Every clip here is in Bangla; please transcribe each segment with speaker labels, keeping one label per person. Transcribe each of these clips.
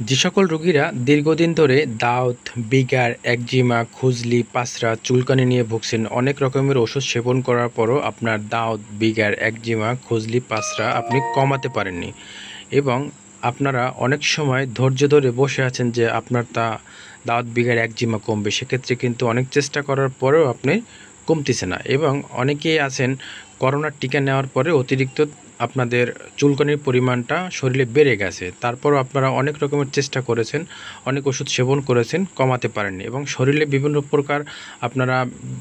Speaker 1: যে সকল রোগীরা দীর্ঘদিন ধরে দাউদ বিগার একজিমা, খুজলি পাসরা চুলকানি নিয়ে ভুগছেন, অনেক রকমের ওষুধ সেবন করার পরও আপনার দাউদ বিগার একজিমা, খুজলি পাসরা আপনি কমাতে পারেননি। এবং আপনারা অনেক সময় ধৈর্য ধরে বসে আছেন যে আপনার তা দাউদ বিগার একজিমা কমবে। সেক্ষেত্রে কিন্তু অনেক চেষ্টা করার পরেও আপনি কমতেছে না। এবং অনেকেই আছেন করোনার টিকা নেওয়ার পরে অতিরিক্ত আপনাদের চুলকানির পরিমাণটা শরীরে বেড়ে গেছে। তারপরও আপনারা অনেক রকমের চেষ্টা করেছেন, অনেক ওষুধ সেবন করেছেন, কমাতে পারেননি এবং শরীরে বিভিন্ন প্রকার আপনারা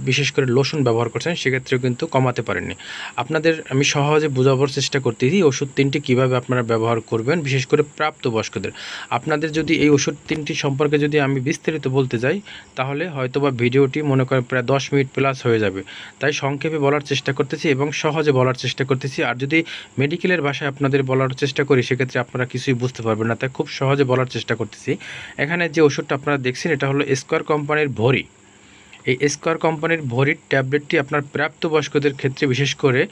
Speaker 1: বিশেষ করে লোশন ব্যবহার করছেন, সেক্ষেত্রেও কিন্তু কমাতে পারেননি। আপনাদের আমি সহজে বোঝাবার চেষ্টা করতেছি ওষুধ তিনটি কীভাবে আপনারা ব্যবহার করবেন, বিশেষ করে প্রাপ্তবয়স্কদের। আপনাদের যদি এই ওষুধ তিনটি সম্পর্কে যদি আমি বিস্তারিত বলতে যাই, তাহলে হয়তোবা ভিডিওটি মনে করেন প্রায় দশ মিনিট প্লাস হয়ে যাবে। তাই সংক্ষেপে বলার চেষ্টা করতেছি এবং সহজে বলার চেষ্টা করতেছি। আর যদি মেডিকেলের ভাষায় আপনাদের বলার চেষ্টা করি, সেক্ষেত্রে আপনারা কিছুই বুঝতে পারবেন না। তাই খুব সহজে বলার চেষ্টা করতেছি। এখানে যে ওষুধটা আপনারা দেখছেন, এটা হলো স্কোয়ার কোম্পানির ভরি। এই স্কোয়ার কোম্পানির ভরির ট্যাবলেটটি আপনার প্রাপ্তবয়স্কদের ক্ষেত্রে বিশেষ করে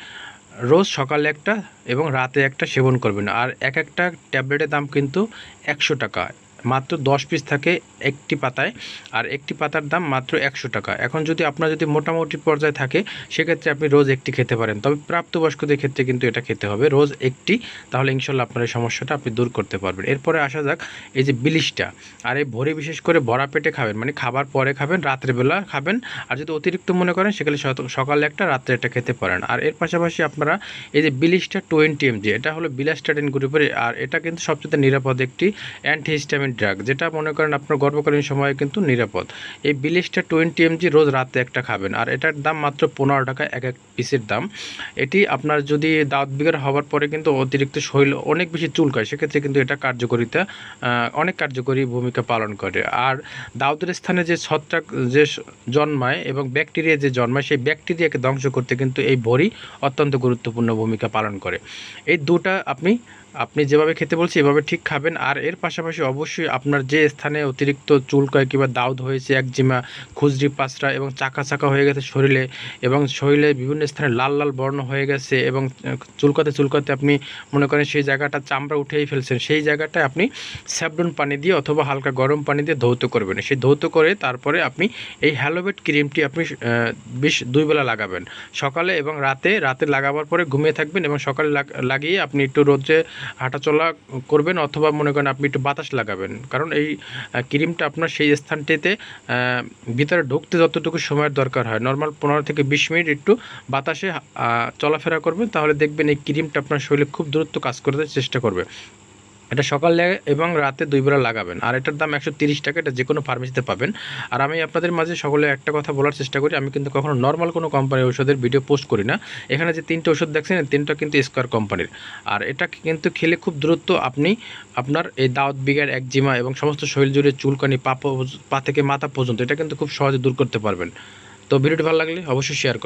Speaker 1: রোজ সকালে একটা এবং রাতে একটা সেবন করবেন। আর এক একটা ট্যাবলেটের দাম কিন্তু একশো টাকা। মাত্র দশ পিস থাকে একটি পাতায়, আর একটি পাতার দাম মাত্র একশো টাকা। এখন যদি আপনার যদি মোটামুটি পর্যায়ে থাকে, সেক্ষেত্রে আপনি রোজ একটি খেতে পারেন। তবে প্রাপ্তবয়স্কদের ক্ষেত্রে কিন্তু এটা খেতে হবে। রোজ একটি, তাহলে ইনশাল্লাহ আপনার এই সমস্যাটা আপনি দূর করতে পারবেন। এরপরে আসা যাক, এই যে বিলিশটা, আর এই ভরে বিশেষ করে ভরা পেটে খাবেন মানে খাবার পরে খাবেন, রাতের বেলা খাবেন, আর যদি অতিরিক্ত মনে করেন, সেখানে সকালে একটা, রাত্রে একটা খেতে পারেন। আর এর পাশাপাশি আপনারা এই যে বিলিশটা টোয়েন্টি এম এমজি, এটা হলো বিলাস্টাটিন গ্রুপের, আর এটা কিন্তু সবচেয়ে নিরাপদ একটি অ্যান্টিহিস্টামিন ড্রাগ যেটা মনে করেন আপনার গর্ভকালীন সময়ে কিন্তু নিরাপদ। এই বিলিশটা টোয়েন্টি এমজি রোজ রাতে একটা খাবেন, আর এটার দাম মাত্র পনেরো টাকা এক এক পিসের দাম। এটি আপনার যদি দাঁত বিগার হওয়ার পরে কিন্তু অতিরিক্ত শৈল অনেক বেশি চুলকায়, সেক্ষেত্রে কিন্তু এটা কার্যকরিতা অনেক কার্যকরী ভূমিকা পালন করে। আর দাউদের স্থানে যে ছত্রাক যে জন্মায় এবং ব্যাকটেরিয়া যে জন্মায়, সেই ব্যাকটেরিয়াকে ধ্বংস করতে কিন্তু এই ভরি অত্যন্ত গুরুত্বপূর্ণ ভূমিকা পালন করে। এই দুটা আপনি আপনি যেভাবে খেতে বলছি এভাবে ঠিক খাবেন। আর এর পাশাপাশি অবশ্যই আপনার যে স্থানে অতিরিক্ত চুলকায় কিংবা দাউদ হয়েছে একজিমা খুজরি, পাঁচরা এবং চাকা চাকা হয়ে গেছে শরীরে এবং শরীরে বিভিন্ন স্থানে লাল লাল বর্ণ হয়ে গেছে এবং চুলকাতে চুলকাতে আপনি মনে করেন সেই জায়গাটা চামড়া উঠেই ফেলছেন, সেই জায়গাটায় আপনি স্যাবডন পানি দিয়ে অথবা হালকা গরম পানি দিয়ে ধৌত করবেন। সেই ধৌত করে তারপরে আপনি এই হ্যালোভেট ক্রিমটি আপনি বেশ দুইবেলা লাগাবেন। সকালে এবং রাতে রাতে লাগাবার পরে ঘুমিয়ে থাকবেন এবং সকালে লাগ- লাগিয়ে আপনি একটু রোদে হাঁটাচলা করবেন অথবা মনে করেন আপনি একটু বাতাস লাগাবেন। কারণ এই ক্রিমটা আপনার সেই স্থানটিতে ভিতরে ঢুকতে যতটুকু সময়ের দরকার হয়। নর্মাল পনেরো থেকে বিশ মিনিট একটু বাতাসে চলাফেরা করবেন, তাহলে দেখবেন এই ক্রিমটা আপনার শরীরে খুব দ্রুত কাজ করতে চেষ্টা করবে। এটা সকালে এবং রাতে দুই বেলা লাগাবেন। আর এটার দাম একশো তিরিশ টাকা, এটা যে কোনো ফার্মেসিতে পাবেন। আর আমি আপনাদের মাঝে সকলে একটা কথা বলার চেষ্টা করি, আমি কিন্তু কখনো নর্মাল কোনো কোম্পানির ওষুধের ভিডিও পোস্ট করি না। এখানে যে তিনটে ওষুধ দেখছেন তিনটা কিন্তু স্কোয়ার কোম্পানির আর এটা কিন্তু খেলে খুব দ্রুত আপনি আপনার এই দাওয়াত বিঘার একজিমা এবং সমস্ত শরীর জুড়ে চুলকানি, পা পা থেকে মাথা পর্যন্ত এটা কিন্তু খুব সহজে দূর করতে পারবেন। তো ভিডিওটি ভালো লাগলে অবশ্যই শেয়ার করবেন।